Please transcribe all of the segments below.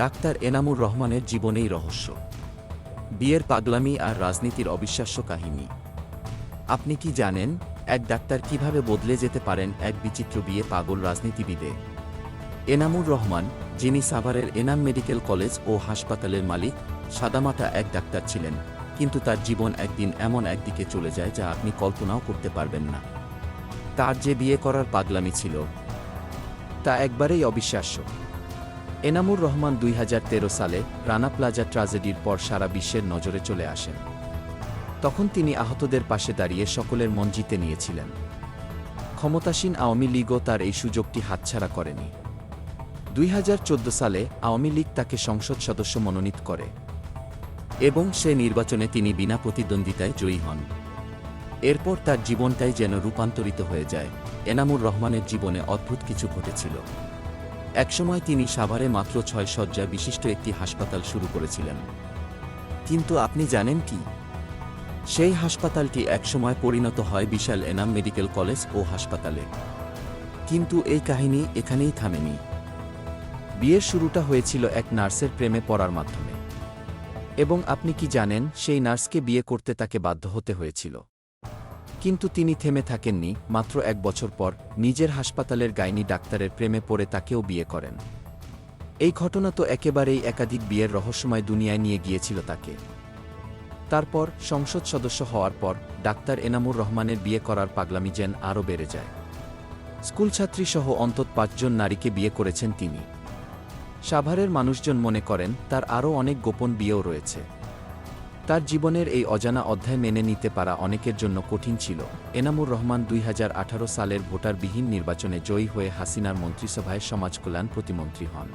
Doctor Enamur রহমানের জীবনেই রহস্য। বিয়ের পাগলামি আর রাজনীতির অবিশ্বাস্য কাহিনী। আপনি কি জানেন, এক ডাক্তার কীভাবে বদলে যেতে পারেন এক বিচিত্র বিয়ে পাগল রাজনীতিবিদে? এনামুর রহমান, যিনি সাভারের এনাম মেডিকেল কলেজ ও হাসপাতালের মালিক, সাদামাটা এক ডাক্তার ছিলেন, কিন্তু তার জীবন একদিন এমন একদিকে চলে যায় যা আপনি কল্পনাও করতে পারবেন না। তার যে বিয়ে করার পাগলামি ছিল, তা একবারেই অবিশ্বাস্য। এনামুর রহমান দুই হাজার তেরো সালে রানা প্লাজা ট্রাজেডির পর সারা বিশ্বের নজরে চলে আসেন। তখন তিনি আহতদের পাশে দাঁড়িয়ে সকলের মন জিতে নিয়েছিলেন। ক্ষমতাসীন আওয়ামী লীগও তার এই সুযোগটি হাতছাড়া করেনি। দুই হাজার চোদ্দ সালে আওয়ামী লীগ তাকে সংসদ সদস্য মনোনীত করে এবং সে নির্বাচনে তিনি বিনা প্রতিদ্বন্দ্বিতায় জয়ী হন। এরপর তার জীবনটাই যেন রূপান্তরিত হয়ে যায়। এনামুর রহমানের জীবনে অদ্ভুত কিছু ঘটেছিল। একসময় তিনি সাভারে মাত্র ছয় শয্যা বিশিষ্ট একটি হাসপাতাল শুরু করেছিলেন। কিন্তু আপনি জানেন কি? সেই হাসপাতালটি একসময় পরিণত হয় বিশাল এনাম মেডিকেল কলেজ ও হাসপাতালে। কিন্তু এই কাহিনী এখানেই থামেনি। বিয়ের শুরুটা হয়েছিল এক নার্সের প্রেমে পড়ার মাধ্যমে। এবং আপনি কি জানেন, সেই নার্সকে বিয়ে করতে তাকে বাধ্য হতে হয়েছিল। কিন্তু তিনি থেমে থাকেননি, মাত্র এক বছর পর নিজের হাসপাতালের গাইনি ডাক্তারের প্রেমে পড়ে তাকেও বিয়ে করেন। এই ঘটনা তো একেবারেই একাধিক বিয়ের রহস্যময় দুনিয়ায় নিয়ে গিয়েছিল তাকে। তারপর সংসদ সদস্য হওয়ার পর ডাক্তার এনামুর রহমানের বিয়ে করার পাগলামি যেন আরও বেড়ে যায়। স্কুলছাত্রী সহ অন্তত পাঁচজন নারীকে বিয়ে করেছেন তিনি। সাভারের মানুষজন মনে করেন, তার আরও অনেক গোপন বিয়েও রয়েছে। তার জীবনের এই অজানা অধ্যায় মেনে নিতে পারা অনেকের জন্য কঠিন ছিল। এনামুর রহমান দুই হাজার আঠারো সালের ভোটারবিহীন নির্বাচনে জয়ী হয়ে হাসিনার মন্ত্রিসভায় সমাজকল্যাণ প্রতিমন্ত্রী হন।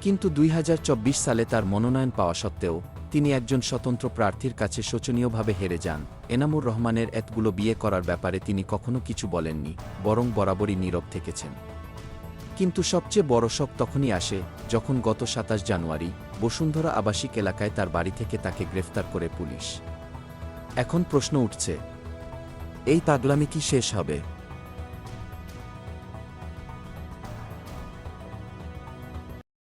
কিন্তু দুই হাজার চব্বিশ সালে তার মনোনয়ন পাওয়া সত্ত্বেও, তিনি একজন স্বতন্ত্র প্রার্থীর কাছে শোচনীয়ভাবে হেরে যান। এনামুর রহমানের এতগুলো বিয়ে করার ব্যাপারে তিনি কখনো কিছু বলেননি, বরং বরাবরই নীরব থেকেছেন। কিন্তু সবচেয়ে বড় শক তখনই আসে, যখন গত সাতাশ জানুয়ারি বসুন্ধরা আবাসিক এলাকায় তার বাড়ি থেকে তাকে গ্রেফতার করে পুলিশ। এখন প্রশ্ন উঠছে, এই পাগলামি কি শেষ হবে?